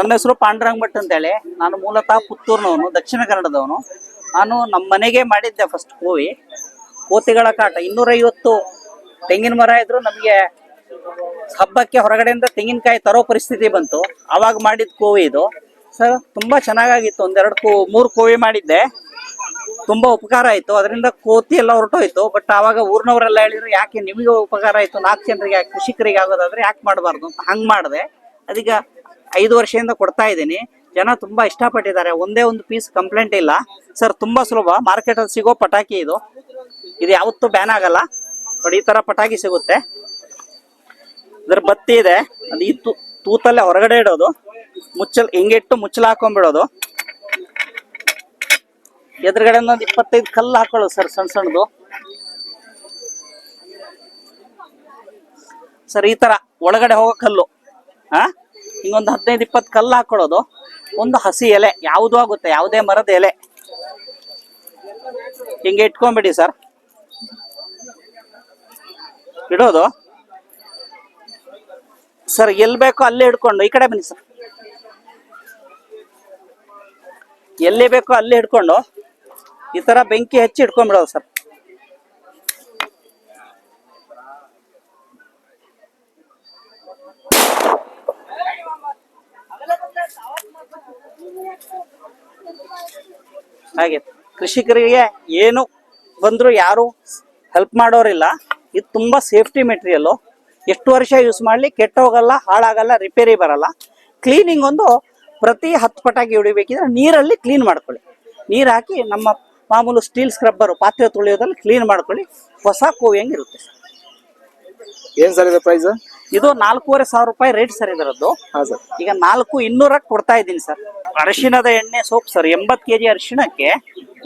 ನನ್ನ ಹೆಸರು ಪಾಂಡುರಂಗ್ ಭಟ್ ಅಂತೇಳಿ. ನಾನು ಮೂಲತಃ ಪುತ್ತೂರ್ನವನು, ದಕ್ಷಿಣ ಕನ್ನಡದವನು. ನಾನು ನಮ್ಮ ಮನೆಗೆ ಮಾಡಿದ್ದೆ ಫಸ್ಟ್ ಕೋವಿ. ಕೋತಿಗಳ ಕಾಟ, ಇನ್ನೂರೈವತ್ತು ತೆಂಗಿನ ಮರ ಇದ್ರು ನಮಗೆ ಹಬ್ಬಕ್ಕೆ ಹೊರಗಡೆಯಿಂದ ತೆಂಗಿನಕಾಯಿ ತರೋ ಪರಿಸ್ಥಿತಿ ಬಂತು. ಆವಾಗ ಮಾಡಿದ ಕೋವಿ ಇದು. ಸರ್, ತುಂಬಾ ಚೆನ್ನಾಗಾಗಿತ್ತು. ಒಂದೆರಡು ಕೋ, ಮೂರು ಕೋವಿ ಮಾಡಿದ್ದೆ. ತುಂಬಾ ಉಪಕಾರ ಆಯ್ತು. ಅದರಿಂದ ಕೋತಿ ಎಲ್ಲ ಹೊರಟೋಯ್ತು. ಬಟ್ ಆವಾಗ ಊರಿನವರೆಲ್ಲ ಹೇಳಿದ್ರು, ಯಾಕೆ ನಿಮಗೆ ಉಪಕಾರ ಆಯ್ತು? ನಾಲ್ಕು ಜನರಿಗೆ, ಕೃಷಿಕರಿಗೆ ಆಗೋದಾದ್ರೆ ಯಾಕೆ ಮಾಡಬಾರ್ದು? ಅಂತ ಹಂಗೆ ಮಾಡಿದೆ. ಅದೀಗ ಐದು ವರ್ಷದಿಂದ ಕೊಡ್ತಾ ಇದ್ದೀನಿ. ಜನ ತುಂಬಾ ಇಷ್ಟಪಟ್ಟಿದ್ದಾರೆ. ಒಂದೇ ಒಂದು ಪೀಸ್ ಕಂಪ್ಲೇಂಟ್ ಇಲ್ಲ. ಸರ್ ತುಂಬಾ ಸುಲಭ. ಮಾರ್ಕೆಟ್ ಅಲ್ಲಿ ಸಿಗೋ ಪಟಾಕಿ ಇದು. ಇದು ಯಾವತ್ತೂ ಬ್ಯಾನ್ ಆಗಲ್ಲ. ನೋಡಿ, ಈ ತರ ಪಟಾಕಿ ಸಿಗುತ್ತೆ. ಇದ್ರ ಬತ್ತಿ ಇದೆ. ಅದು ಈ ತೂತಲ್ಲೇ ಹೊರಗಡೆ ಇಡೋದು. ಮುಚ್ಚಲ್ ಹಿಂಗಿಟ್ಟು ಮುಚ್ಚಲ ಹಾಕೊಂಡ್ಬಿಡೋದು. ಎದುರುಗಡೆ ಒಂದು ಇಪ್ಪತ್ತೈದು ಕಲ್ಲು ಹಾಕೊಳ್ಳೋದು ಸರ್ ಸಣ್ಣ ಸಣ್ಣದು ಸರ್ ಈ ತರ ಒಳಗಡೆ ಹೋಗೋ ಕಲ್ಲು. ಹಾ ಹಿಂಗೊಂದು ಹದಿನೈದು, ಇಪ್ಪತ್ತು ಕಲ್ಲು ಹಾಕೊಳ್ಳೋದು ಒಂದು ಹಸಿ ಎಲೆ, ಯಾವುದು ಆಗುತ್ತೆ, ಯಾವುದೇ ಮರದ ಎಲೆ. ಹಿಂಗೆ ಇಟ್ಕೊಂಬಿಡಿ ಸರ್. ಇಡೋದು. ಸರ್ ಎಲ್ಲಿ ಬೇಕೋ ಅಲ್ಲೇ ಹಿಡ್ಕೊಂಡು ಈ ಕಡೆ ಬನ್ನಿ ಸರ್. ಎಲ್ಲಿ ಬೇಕೋ ಅಲ್ಲೇ ಹಿಡ್ಕೊಂಡು ಈ ತರ ಬೆಂಕಿ ಹಚ್ಚಿ ಹಿಡ್ಕೊಂಡ್ಬಿಡೋದು ಸರ್. ಹಾಗೆ ಕೃಷಿಕರಿಗೆ ಏನು ಬಂದರೂ ಯಾರು ಹೆಲ್ಪ್ ಮಾಡೋರಿಲ್ಲ. ಇದು ತುಂಬಾ ಸೇಫ್ಟಿ ಮೆಟೀರಿಯಲ್ಲು ಎಷ್ಟು ವರ್ಷ ಯೂಸ್ ಮಾಡ್ಲಿ ಕೆಟ್ಟೋಗಲ್ಲ ಹಾಳಾಗಲ್ಲ ರಿಪೇರಿ ಬರಲ್ಲ. ಕ್ಲೀನಿಂಗ್ ಒಂದು ಪ್ರತಿ ಹತ್ತು ಪಟಾಕಿ ಹೊಡಿಬೇಕಿದ್ರೆ ನೀರಲ್ಲಿ ಕ್ಲೀನ್ ಮಾಡ್ಕೊಳ್ಳಿ. ನೀರು ಹಾಕಿ ನಮ್ಮ ಮಾಮೂಲು ಸ್ಟೀಲ್ ಸ್ಕ್ರಬ್ಬರು ಪಾತ್ರೆ ತೊಳೆಯೋದ್ರಲ್ಲಿ ಕ್ಲೀನ್ ಮಾಡ್ಕೊಳ್ಳಿ. ಹೊಸ ಕೋವಿಯಂಗೆ ಇರುತ್ತೆ ಸರ್. ಏನ್ ಸರ್ ಇದು ಪ್ರೈಸ್ ಇದು ನಾಲ್ಕೂವರೆ ಸಾವಿರ ರೂಪಾಯಿ ರೇಟ್ ಸರ್ ಇದರದ್ದು. ಹಾ ಸರ್. ಈಗ ನಾಲ್ಕು ಇನ್ನೂರಕ್ಕೆ ಕೊಡ್ತಾ ಇದ್ದೀನಿ ಸರ್. ಅರಿಶಿಣದ ಎಣ್ಣೆ ಸೋಪ್ ಸರ್ ಎಂಬತ್ತು ಕೆಜಿ ಅರಿಶಿಣಕ್ಕೆ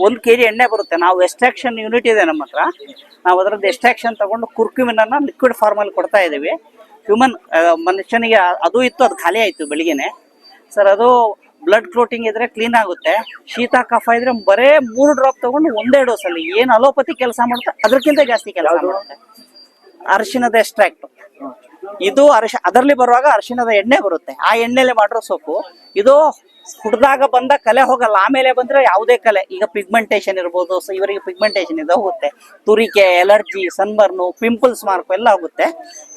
ಒಂದು ಕೆ ಜಿ ಎಣ್ಣೆ ಬರುತ್ತೆ. ನಾವು ಎಸ್ಟ್ರಾಕ್ಷನ್ ಯೂನಿಟ್ ಇದೆ ನಮ್ಮ ಹತ್ರ. ನಾವು ಅದರದ್ದು ಎಸ್ಟ್ರಾಕ್ಷನ್ ತಗೊಂಡು ಕುರ್ಕುಮಿನನ್ನು ಲಿಕ್ವಿಡ್ ಫಾರ್ಮಲ್ಲಿ ಕೊಡ್ತಾ ಇದ್ದೀವಿ. ಹ್ಯೂಮನ್ ಮನುಷ್ಯನಿಗೆ ಅದು ಇತ್ತು ಅದು ಖಾಲಿ ಆಯಿತು ಬೆಳಿಗ್ಗೆನೆ. ಸರ್ ಅದು ಬ್ಲಡ್ ಕ್ಲೋಟಿಂಗ್ ಇದ್ರೆ ಕ್ಲೀನ್ ಆಗುತ್ತೆ. ಶೀತ ಕಫ ಇದ್ರೆ ಬರೇ ಮೂರು ಡ್ರಾಪ್ ತಗೊಂಡು ಒಂದೇ ಡೋಸಲ್ಲಿ ಏನು ಅಲೋಪತಿ ಕೆಲಸ ಮಾಡುತ್ತೆ ಅದಕ್ಕಿಂತ ಜಾಸ್ತಿ ಕೆಲಸ ಮಾಡುತ್ತೆ. ಅರಿಶಿಣದ ಎಸ್ಟ್ರಾಕ್ಟ್ ಇದು ಅರಿಶ ಅದರಲ್ಲಿ ಬರುವಾಗ ಅರಿಶಿಣದ ಎಣ್ಣೆ ಬರುತ್ತೆ. ಆ ಎಣ್ಣೆಲೆ ಮಾಡಿರೋ ಸೊಪ್ಪು ಇದು ಹುಡ್ದಾಗ ಬಂದ ಕಲೆ ಹೋಗಲ್ಲ. ಆಮೇಲೆ ಬಂದ್ರೆ ಯಾವುದೇ ಕಲೆ. ಈಗ ಪಿಗ್ಮೆಂಟೇಶನ್ ಇರ್ಬೋದು ಸೊ ಇವರಿಗೆ ಪಿಗ್ಮೆಂಟೇಶನ್ ಇದು ಹೋಗುತ್ತೆ. ತುರಿಕೆ ಎಲರ್ಜಿ ಸನ್ಬರ್ನು ಪಿಂಪಲ್ಸ್ ಮಾರ್ಕ್ ಎಲ್ಲ ಹೋಗುತ್ತೆ.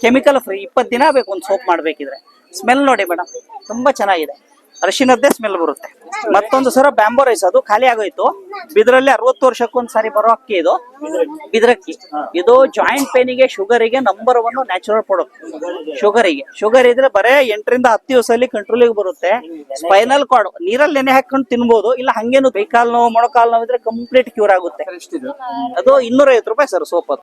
ಕೆಮಿಕಲ್ ಫ್ರೀ ಇಪ್ಪತ್ತು ದಿನ ಬೇಕು ಒಂದು ಸೋಪ್ ಮಾಡಬೇಕಿದ್ರೆ. ಸ್ಮೆಲ್ ನೋಡಿ ಮೇಡಮ್ ತುಂಬಾ ಚೆನ್ನಾಗಿದೆ. ಅರಿಶಿನದ್ದೇ ಸ್ಮೆಲ್ ಬರುತ್ತೆ. ಮತ್ತೊಂದು ಸರ ಬ್ಯಾಂಬೋ ರೈಸ್ ಅದು ಖಾಲಿ ಆಗೋಯ್ತು. ಬಿದ್ರಲ್ಲಿ ಅರವತ್ತು ವರ್ಷಕ್ಕೊಂದ್ ಸಾರಿ ಬರೋ ಅಕ್ಕಿ ಇದು. ಬಿದ್ರಕ್ಕಿ. ಇದು ಜಾಯಿಂಟ್ ಪೇನಿಗೆ ಶುಗರಿಗೆ ನಂಬರ್ ಒನ್ ನ್ಯಾಚುರಲ್ ಪ್ರಾಡಕ್ಟ್ ಶುಗರಿಗೆ ಶುಗರ್ ಇದ್ರೆ ಬರೇ ಎಂಟರಿಂದ ಹತ್ತು ದಿವಸದಲ್ಲಿ ಕಂಟ್ರೋಲಿಗೆ ಬರುತ್ತೆ. ಸ್ಪೈನಲ್ ಕಾರ್ಡ್ ನೀರಲ್ಲಿ ನೆನೆ ಹಾಕೊಂಡು ತಿನ್ಬಹುದು ಇಲ್ಲ ಹಂಗೇನು ಕೈಕಾಲ್ ನೋವು ಮೊಣಕಾಲ್ ನೋವು ಇದ್ರೆ ಕಂಪ್ಲೀಟ್ ಕ್ಯೂರ್ ಆಗುತ್ತೆ. ಅದು ಇನ್ನೂರೈವತ್ತು ರೂಪಾಯಿ ಸರ್ ಸೋಪ್ ಅದು